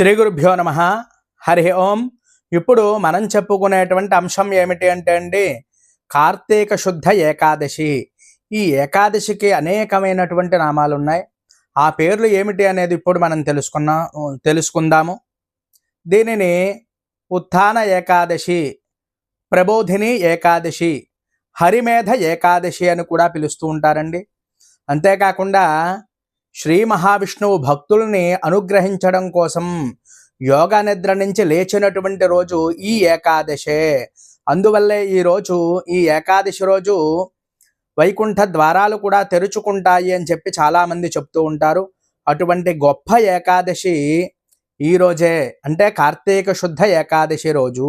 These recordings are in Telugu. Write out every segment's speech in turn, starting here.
శ్రీ గురుభ్యో నమ. హరి ఓం. ఇప్పుడు మనం చెప్పుకునేటువంటి అంశం ఏమిటి అంటే అండి కార్తీక శుద్ధ ఏకాదశి. ఈ ఏకాదశికి అనేకమైనటువంటి నామాలు ఉన్నాయి ఆ పేర్లు ఏమిటి అనేది ఇప్పుడు మనం తెలుసుకున్నా తెలుసుకుందాము. దీనిని ఉత్థాన ఏకాదశి ప్రబోధిని ఏకాదశి హరిమేధ ఏకాదశి అని కూడా పిలుస్తూ ఉంటారండి. అంతేకాకుండా శ్రీ మహావిష్ణువు భక్తుల్ని అనుగ్రహించడం కోసం యోగ నిద్ర నుంచి లేచినటువంటి రోజు ఈ ఏకాదశే. అందువల్లే ఈ రోజు ఈ ఏకాదశి రోజు వైకుంఠ ద్వారాలు కూడా తెరుచుకుంటాయి అని చెప్పి చాలామంది చెప్తూ ఉంటారు. అటువంటి గొప్ప ఏకాదశి ఈ రోజే అంటే కార్తీక శుద్ధ ఏకాదశి రోజు.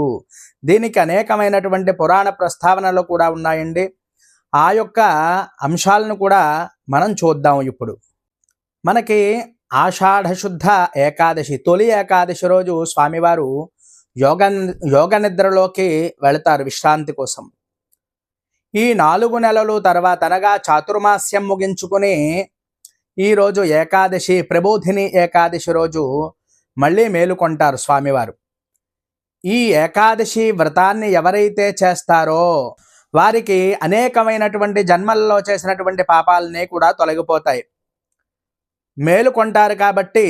దీనికి అనేకమైనటువంటి పురాణ ప్రస్తావనలు కూడా ఉన్నాయండి. ఆ యొక్క అంశాలను కూడా మనం చూద్దాం ఇప్పుడు. మనకి ఆషాఢశుద్ధ ఏకాదశి తొలి ఏకాదశి రోజు స్వామివారు యోగ యోగ నిద్రలోకి వెళతారు విశ్రాంతి కోసం. ఈ నాలుగు నెలలు తర్వాత అనగా చాతుర్మాస్యం ముగించుకుని ఈరోజు ఏకాదశి ప్రబోధిని ఏకాదశి రోజు మళ్ళీ మేలుకొంటారు స్వామివారు. ఈ ఏకాదశి వ్రతాన్ని ఎవరైతే చేస్తారో వారికి అనేకమైనటువంటి జన్మల్లో చేసినటువంటి పాపాలన్నీ కూడా తొలగిపోతాయి. మేలుకొంటారు కాబట్టి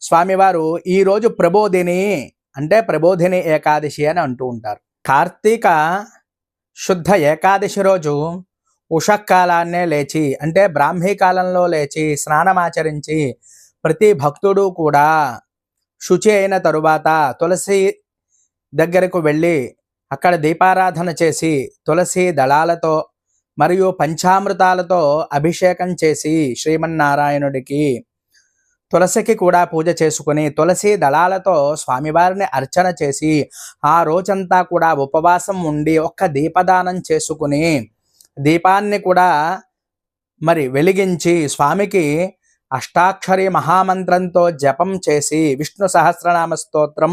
స్వామివారు ఈరోజు ప్రబోధిని అంటే ప్రబోధిని ఏకాదశి అని అంటూ ఉంటారు. కార్తీక శుద్ధ ఏకాదశి రోజు ఉషకాలాన్నే లేచి అంటే బ్రాహ్మీ కాలంలో లేచి స్నానమాచరించి ప్రతి భక్తుడు కూడా శుచి అయిన తరువాత తులసి దగ్గరకు వెళ్ళి అక్కడ దీపారాధన చేసి తులసి దళాలతో మరియు పంచామృతాలతో అభిషేకం చేసి శ్రీమన్నారాయణుడికి తులసికి కూడా పూజ చేసుకుని తులసి దళాలతో స్వామివారిని అర్చన చేసి ఆ రోజంతా కూడా ఉపవాసం ఉండి ఒక్క దీపదానం చేసుకుని దీపాన్ని కూడా మరి వెలిగించి స్వామికి అష్టాక్షరి మహామంత్రంతో జపం చేసి విష్ణు సహస్రనామ స్తోత్రం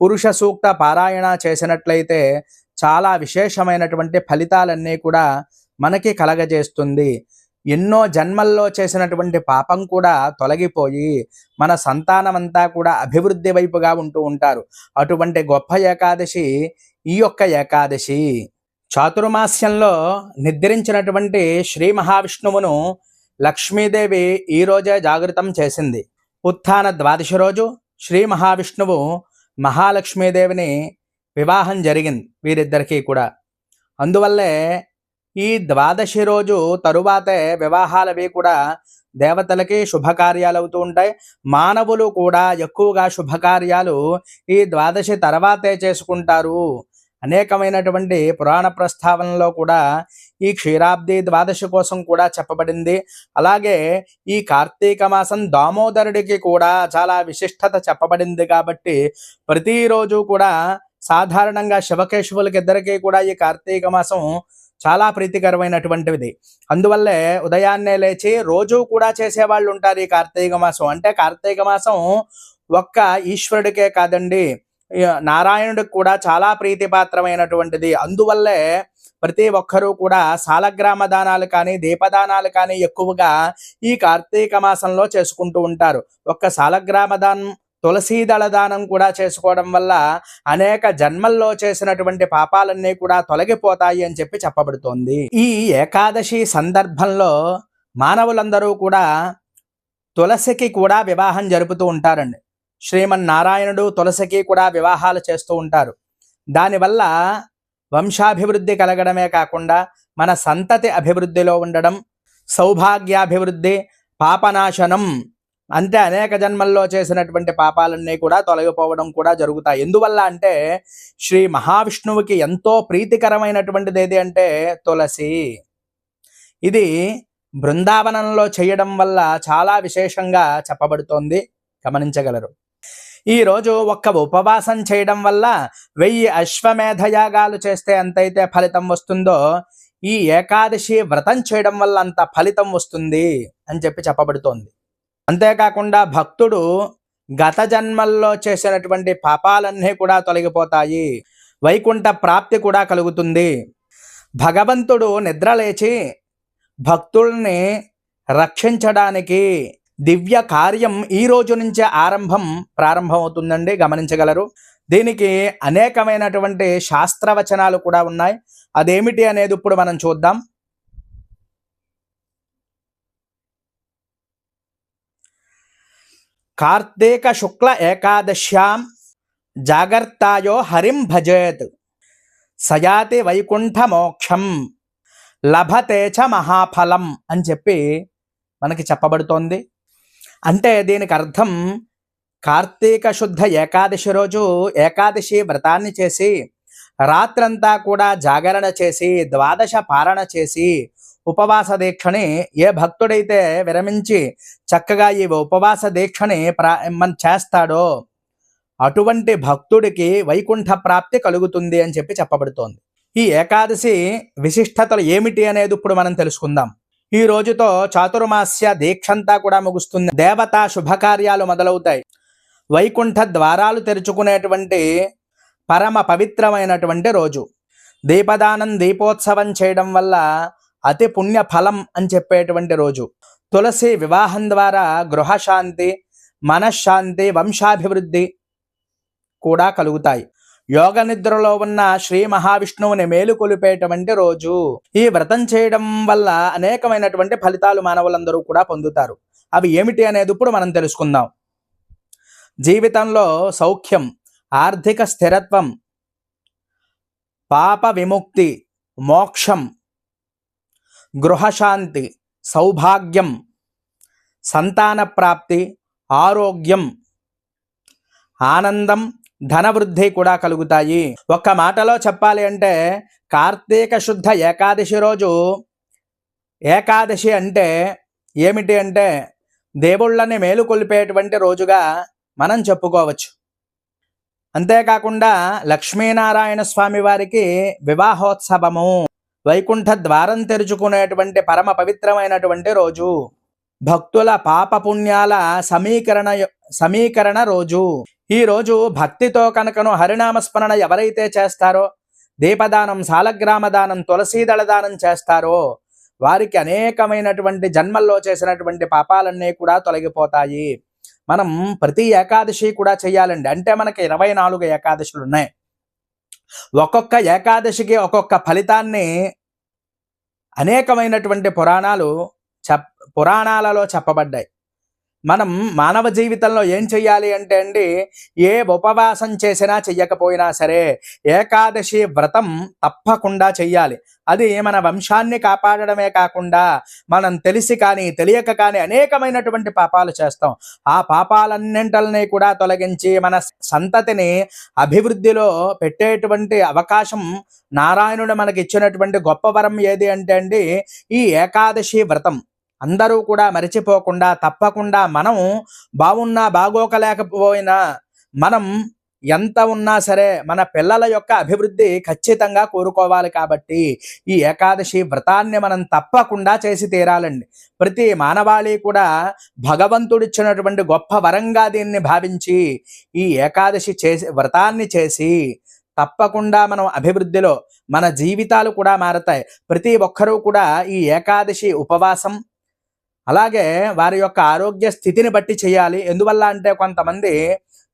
పురుష సూక్త పారాయణ చేసినట్లయితే చాలా విశేషమైనటువంటి ఫలితాలన్నీ కూడా మనకి కలగజేస్తుంది. ఎన్నో జన్మల్లో చేసినటువంటి పాపం కూడా తొలగిపోయి మన సంతానమంతా కూడా అభివృద్ధి వైపుగా ఉంటూ ఉంటారు. అటువంటి గొప్ప ఏకాదశి ఈ యొక్క ఏకాదశి. చాతుర్మాస్యంలో నిద్రించినటువంటి శ్రీ మహావిష్ణువును లక్ష్మీదేవి ఈ రోజే జాగృతం చేసింది. ఉత్థాన ద్వాదశి రోజు శ్రీ మహావిష్ణువు మహాలక్ష్మీదేవిని వివాహం జరిగింది వీరిద్దరికీ కూడా. అందువల్లే ఈ ద్వాదశి రోజు తరువాతే వివాహాలవి కూడా దేవతలకి శుభకార్యాలు అవుతూ ఉంటాయి. మానవులు కూడా ఎక్కువగా శుభకార్యాలు ఈ ద్వాదశి తర్వాతే చేసుకుంటారు. అనేకమైనటువంటి పురాణ ప్రస్తావనలో కూడా ఈ క్షీరాబ్ది ద్వాదశి కోసం కూడా చెప్పబడింది. అలాగే ఈ కార్తీక మాసం దామోదరుడికి కూడా చాలా విశిష్టత చెప్పబడింది కాబట్టి ప్రతిరోజు కూడా సాధారణంగా శివకేశవులకి ఇద్దరికీ కూడా ఈ కార్తీక మాసం చాలా ప్రీతికరమైనటువంటిది. అందువల్లే ఉదయాన్నే లేచి రోజు కూడా చేసేవాళ్ళు ఉంటారు ఈ కార్తీక మాసం. అంటే కార్తీక మాసం ఒక్క ఈశ్వరుడికే కాదండి. నారాయణుడికి కూడా చాలా ప్రీతిపాత్రమైనటువంటిది. అందువల్లే ప్రతి ఒక్కరూ కూడా సాలగ్రామ దానాలు కానీ దీపదానాలు కానీ ఎక్కువగా ఈ కార్తీక మాసంలో చేసుకుంటూ ఉంటారు. ఒక్క సాలగ్రామ దానం తులసీదళ దానం కూడా చేసుకోవడం వల్ల అనేక జన్మల్లో చేసినటువంటి పాపాలన్నీ కూడా తొలగిపోతాయి అని చెప్పి చెప్పబడుతోంది. ఈ ఏకాదశి సందర్భంలో మానవులందరూ కూడా తులసికి కూడా వివాహం జరుపుతూ ఉంటారండి. శ్రీమన్నారాయణుడు తులసికి కూడా వివాహాలు చేస్తూ ఉంటారు. దానివల్ల వంశాభివృద్ధి కలగడమే కాకుండా మన సంతతి అభివృద్ధిలో ఉండడం సౌభాగ్యాభివృద్ధి పాపనాశనం అంతే అనేక జన్మల్లో చేసినటువంటి పాపాలన్నీ కూడా తొలగిపోవడం కూడా జరుగుతాయి. ఎందువల్ల అంటే శ్రీ మహావిష్ణువుకి ఎంతో ప్రీతికరమైనటువంటిది ఏది అంటే తులసి. ఇది బృందావనంలో చేయడం వల్ల చాలా విశేషంగా చెప్పబడుతోంది. గమనించగలరు. ఈరోజు ఒక్క ఉపవాసం చేయడం వల్ల వెయ్యి అశ్వమేధ యాగాలు చేస్తే ఎంతైతే ఫలితం వస్తుందో ఈ ఏకాదశి వ్రతం చేయడం వల్ల అంత ఫలితం వస్తుంది అని చెప్పి చెప్పబడుతోంది. అంతేకాకుండా భక్తుడు గత జన్మల్లో చేసినటువంటి పాపాలన్నీ కూడా తొలగిపోతాయి. వైకుంఠ ప్రాప్తి కూడా కలుగుతుంది. భగవంతుడు నిద్రలేచి భక్తుల్ని రక్షించడానికి దివ్య కార్యం ఈ రోజు నుంచే ఆరంభం ప్రారంభమవుతుందండి. గమనించగలరు. దీనికి అనేకమైనటువంటి శాస్త్రవచనాలు కూడా ఉన్నాయి. అదేమిటి అనేది ఇప్పుడు మనం చూద్దాం. కార్తీక శుక్ల ఏకాదశ్యాం జాగర్తాయో హరిం భజేత్ సయాతి వైకుంఠ మోక్షం లభతే చ మహాఫలం అని చెప్పి మనకి చెప్పబడుతోంది. అంటే దీనికి అర్థం కార్తీక శుద్ధ ఏకాదశి రోజు ఏకాదశి వ్రతాన్ని చేసి రాత్రంతా కూడా జాగరణ చేసి ద్వాదశ పారణ చేసి ఉపవాస దీక్షని ఏ భక్తుడైతే విరమించి చక్కగా ఈ ఉపవాస దీక్షని ప్రా మన చేస్తాడో అటువంటి భక్తుడికి వైకుంఠ ప్రాప్తి కలుగుతుంది అని చెప్పి చెప్పబడుతోంది. ఈ ఏకాదశి విశిష్టతలు ఏమిటి అనేది ఇప్పుడు మనం తెలుసుకుందాం. ఈ రోజుతో చాతుర్మాస్య దీక్షంతా కూడా ముగుస్తుంది. దేవతా శుభకార్యాలు మొదలవుతాయి. వైకుంఠ ద్వారాలు తెరుచుకునేటువంటి పరమ పవిత్రమైనటువంటి రోజు. దీపదానం దీపోత్సవం చేయడం వల్ల అతి పుణ్య ఫలం అని చెప్పేటువంటి రోజు. తులసి వివాహం ద్వారా గృహశాంతి మనశ్శాంతి వంశాభివృద్ధి కూడా కలుగుతాయి. యోగ నిద్రలో ఉన్న శ్రీ మహావిష్ణువుని మేలుకొలిపేటువంటి రోజు. ఈ వ్రతం చేయడం వల్ల అనేకమైనటువంటి ఫలితాలు మానవులందరూ కూడా పొందుతారు. అవి ఏమిటి అనేది ఇప్పుడు మనం తెలుసుకుందాం. జీవితంలో సౌఖ్యం ఆర్థిక స్థిరత్వం పాప విముక్తి మోక్షం గృహశాంతి సౌభాగ్యం సంతాన ప్రాప్తి ఆరోగ్యం ఆనందం ధనవృద్ధి కూడా కలుగుతాయి. ఒక్క మాటలో చెప్పాలి అంటే కార్తీక శుద్ధ ఏకాదశి రోజు ఏకాదశి అంటే ఏమిటి అంటే దేవుళ్ళని మేలుకొల్పేటువంటి రోజుగా మనం చెప్పుకోవచ్చు. అంతేకాకుండా లక్ష్మీనారాయణ స్వామి వారికి వివాహోత్సవము. వైకుంఠ ద్వారం తెరుచుకునేటువంటి పరమ పవిత్రమైనటువంటి రోజు. భక్తుల పాప పుణ్యాల సమీకరణ సమీకరణ రోజు. ఈ రోజు భక్తితో కనుకను హరినామస్మరణ ఎవరైతే చేస్తారో దీపదానం సాలగ్రామ దానం తులసీదళ దానం చేస్తారో వారికి అనేకమైనటువంటి జన్మల్లో చేసినటువంటి పాపాలన్నీ కూడా తొలగిపోతాయి. మనం ప్రతి ఏకాదశి కూడా చేయాలండి. అంటే మనకి ఇరవై నాలుగు ఏకాదశులు ఉన్నాయి ఒక్కొక్క ఏకాదశికి ఒక్కొక్క ఫలితాన్ని అనేకమైనటువంటి పురాణాలు చెప్ పురాణాలలో చెప్పబడ్డాయి. మనం మానవ జీవితంలో ఏం చెయ్యాలి అంటే అండి ఏ ఉపవాసం చేసినా చెయ్యకపోయినా సరే ఏకాదశి వ్రతం తప్పకుండా చెయ్యాలి. అది మన వంశాన్ని కాపాడడమే కాకుండా మనం తెలిసి కానీ తెలియక కానీ అనేకమైనటువంటి పాపాలు చేస్తాం. ఆ పాపాలన్నింటిని కూడా తొలగించి మన సంతతిని అభివృద్ధిలో పెట్టేటువంటి అవకాశం నారాయణుడు మనకి ఇచ్చినటువంటి గొప్ప వరం ఏది అంటే అండి ఈ ఏకాదశి వ్రతం. అందరూ కూడా మరిచిపోకుండా తప్పకుండా మనం బాగున్నా బాగోకలేకపోయినా మనం ఎంత ఉన్నా సరే మన పిల్లల యొక్క అభివృద్ధి ఖచ్చితంగా కోరుకోవాలి కాబట్టి ఈ ఏకాదశి వ్రతాన్ని మనం తప్పకుండా చేసి తీరాలండి. ప్రతి మానవాళి కూడా భగవంతుడిచ్చినటువంటి గొప్ప వరంగా దీన్ని భావించి ఈ ఏకాదశి చేసి వ్రతాన్ని చేసి తప్పకుండా మనం అభివృద్ధిలో మన జీవితాలు కూడా మారతాయి. ప్రతి ఒక్కరూ కూడా ఈ ఏకాదశి ఉపవాసం అలాగే వారి యొక్క ఆరోగ్య స్థితిని బట్టి చేయాలి. ఎందువల్ల అంటే కొంతమంది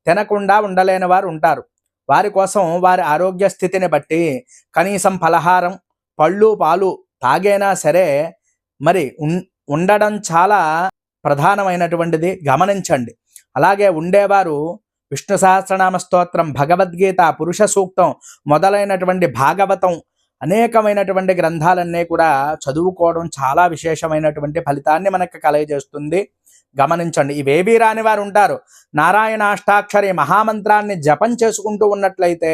తినకుండా ఉండలేని వారు ఉంటారు. వారి కోసం వారి ఆరోగ్య స్థితిని బట్టి కనీసం ఫలహారం పళ్ళు పాలు తాగైనా సరే మరి ఉండడం చాలా ప్రధానమైనటువంటిది. గమనించండి. అలాగే ఉండేవారు విష్ణు సహస్రనామ స్తోత్రం భగవద్గీత పురుష సూక్తం మొదలైనటువంటి భాగవతం అనేకమైనటువంటి గ్రంథాలన్నీ కూడా చదువుకోవడం చాలా విశేషమైనటువంటి ఫలితాన్ని మనకు కలగజేస్తుంది. గమనించండి ఇవేవీ రాని వారు ఉంటారు. నారాయణ అష్టాక్షరి మహామంత్రాన్ని జపం చేసుకుంటూ ఉన్నట్లయితే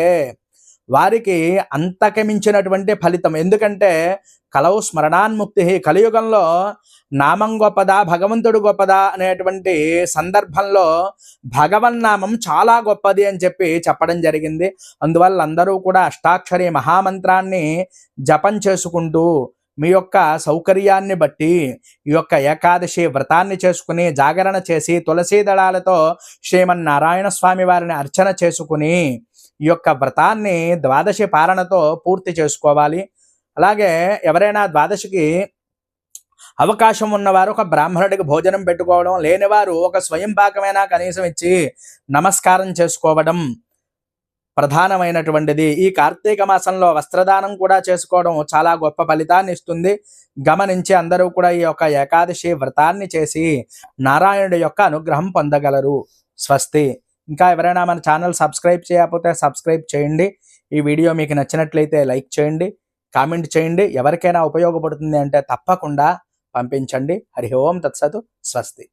వారికి అంతకమించినటువంటి ఫలితం. ఎందుకంటే కలవు స్మరణాన్ముక్తి. కలియుగంలో నామం గొప్పదా భగవంతుడు గొప్పదా అనేటువంటి సందర్భంలో భగవన్నామం చాలా గొప్పది అని చెప్పి చెప్పడం జరిగింది. అందువల్ల అందరూ కూడా అష్టాక్షరి మహామంత్రాన్ని జపం చేసుకుంటూ మీ యొక్క సౌకర్యాన్ని బట్టి ఈ యొక్క ఏకాదశి వ్రతాన్ని చేసుకుని జాగరణ చేసి తులసీ దళాలతో శ్రీమన్నారాయణ స్వామి వారిని అర్చన చేసుకుని ఈ యొక్క వ్రతాన్ని ద్వాదశి పాలనతో పూర్తి చేసుకోవాలి. అలాగే ఎవరైనా ద్వాదశికి అవకాశం ఉన్నవారు ఒక బ్రాహ్మణుడికి భోజనం పెట్టుకోవడం లేనివారు ఒక స్వయం పాకమైనా కనీసం ఇచ్చి నమస్కారం చేసుకోవడం ప్రధానమైనటువంటిది. ఈ కార్తీక మాసంలో వస్త్రదానం కూడా చేసుకోవడం చాలా గొప్ప ఫలితాన్ని ఇస్తుంది. గమనించి అందరూ కూడా ఈ యొక్క ఏకాదశి వ్రతాన్ని చేసి నారాయణుడి యొక్క అనుగ్రహం పొందగలరు. స్వస్తి. ఇంకా ఎవరైనా మన ఛానల్ సబ్స్క్రైబ్ చేయకపోతే సబ్స్క్రైబ్ చేయండి. ఈ వీడియో మీకు నచ్చినట్లయితే లైక్ చేయండి కామెంట్ చేయండి. ఎవరికైనా ఉపయోగపడుతుంది అంటే తప్పకుండా పంపించండి. హరి ఓం తత్సతు స్వస్తి.